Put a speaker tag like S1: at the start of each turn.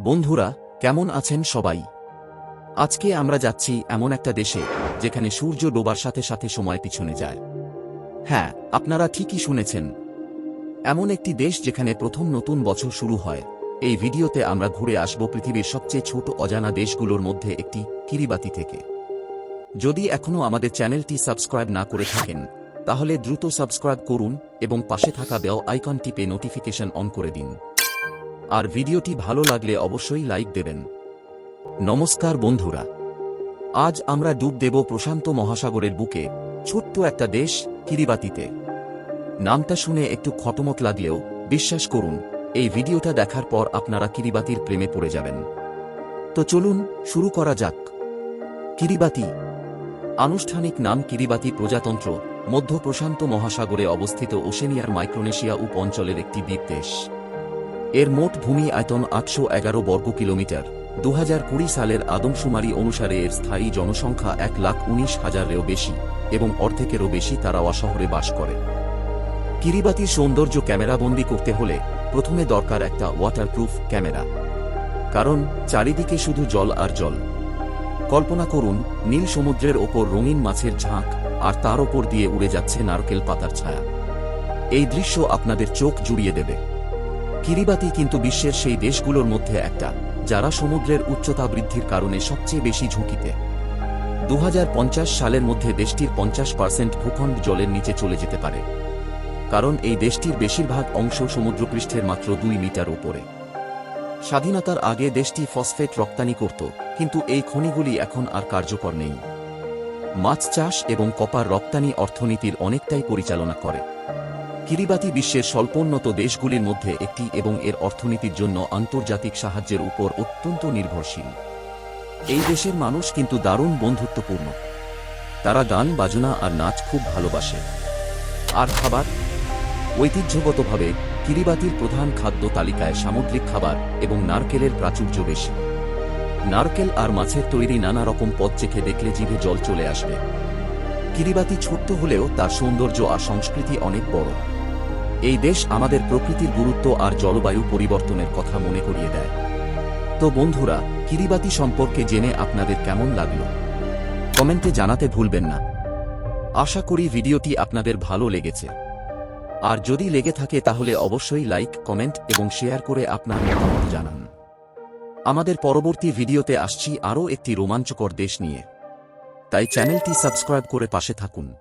S1: বন্ধুরা, কেমন আছেন সবাই? আজকে আমরা যাচ্ছি এমন একটা দেশে, যেখানে সূর্য ডোবার সাথে সাথে সময় পিছনে যায়। হ্যাঁ আপনারা ঠিকই শুনেছেন। এমন একটি দেশ যেখানে প্রথম নতুন বছর শুরু হয়। এই ভিডিওতে আমরা ঘুরে আসব পৃথিবীর সবচেয়ে ছোট অজানা দেশগুলোর মধ্যে একটি, কিরিবাতি থেকে। যদি এখনও আমাদের চ্যানেলটি সাবস্ক্রাইব না করে থাকেন, তাহলে দ্রুত সাবস্ক্রাইব করুন এবং পাশে থাকা বেল আইকন টিপে নোটিফিকেশন অন করে দিন। আর ভিডিওটি ভালো লাগলে অবশ্যই লাইক দেবেন। নমস্কার বন্ধুরা। আজ আমরা ডুব দেব প্রশান্ত মহাসাগরের বুকে, ছোট্ট একটা দেশ, কিরিবাতিতে। নামটা শুনে একটু খতমত লাগলেও, বিশ্বাস করুন, এই ভিডিওটা দেখার পর আপনারা কিরিবাতির প্রেমে পড়ে যাবেন। তো চলুন, শুরু করা যাক। কিরিবাতি। আনুষ্ঠানিক নাম কিরিবাতি প্রজাতন্ত্র, মধ্য প্রশান্ত মহাসাগরে অবস্থিত ওশেনিয়ার মাইক্রোনেশিয়া উপ অঞ্চলের একটি দ্বীপ দেশ। এর মোট ভূমি আয়তন আটশো এগারো বর্গ কিলোমিটার। দু সালের আদমশুমারি অনুসারে এর স্থায়ী জনসংখ্যা এক লাখ উনিশ হাজারেরও বেশি এবং অর্ধেকেরও বেশি তারাওয়া শহরে বাস করে। কিরিবাতির সৌন্দর্য ক্যামেরাবন্দি করতে হলে প্রথমে দরকার একটা ওয়াটারপ্রুফ ক্যামেরা। কারণ চারিদিকে শুধু জল আর জল। কল্পনা করুন, নীল সমুদ্রের ওপর রঙিন মাছের ঝাঁক আর তার ওপর দিয়ে উড়ে যাচ্ছে নারকেল পাতার ছায়া। এই দৃশ্য আপনাদের চোখ জুড়িয়ে দেবে। কিরিবাতি কিন্তু বিশ্বের সেই দেশগুলোর মধ্যে একটা, যারা সমুদ্রের উচ্চতা বৃদ্ধির কারণে সবচেয়ে বেশি ঝুঁকিতে। দু হাজার পঞ্চাশ সালের মধ্যে দেশটির পঞ্চাশ পার্সেন্ট ভূখণ্ড জলের নিচে চলে যেতে পারে। কারণ এই দেশটির বেশিরভাগ অংশ সমুদ্রপৃষ্ঠের মাত্র দুই মিটার উপরে। স্বাধীনতার আগে দেশটি ফসফেট রপ্তানি করত, কিন্তু এই খনিগুলি এখন আর কার্যকর নেই। মাছ চাষ এবং কপার রপ্তানি অর্থনীতির অনেকটাই পরিচালনা করে। কিরিবাতি বিশ্বের স্বল্পোন্নত দেশগুলির মধ্যে একটি এবং এর অর্থনীতির জন্য আন্তর্জাতিক সাহায্যের উপর অত্যন্ত নির্ভরশীল। এই দেশের মানুষ কিন্তু দারুণ বন্ধুত্বপূর্ণ। তারা গান, বাজনা আর নাচ খুব ভালোবাসে। আর খাবার? ঐতিহ্যগতভাবে কিরিবাতির প্রধান খাদ্য তালিকায় সামুদ্রিক খাবার এবং নারকেলের প্রাচুর্য বেশি। নারকেল আর মাছের তৈরি নানা রকম পদ চেখে দেখলে জিভে জল চলে আসবে। কিরিবাতি ছোট্ট হলেও তার সৌন্দর্য আর সংস্কৃতি অনেক বড়। এই দেশ আমাদের প্রকৃতির গুরুত্ব আর জলবায়ু পরিবর্তনের কথা মনে করিয়ে দেয়। তো বন্ধুরা, কিরিবাতি সম্পর্কে জেনে আপনাদের কেমন লাগল? কমেন্টে জানাতে ভুলবেন না। আশা করি ভিডিওটি আপনাদের ভালো লেগেছে। আর যদি লেগে থাকে তাহলে অবশ্যই লাইক, কমেন্ট এবং শেয়ার করে আপনার মতামত জানান। আমাদের পরবর্তী ভিডিওতে আসছি আরও একটি রোমাঞ্চকর দেশ নিয়ে। তাই চ্যানেলটি সাবস্ক্রাইব করে পাশে থাকুন।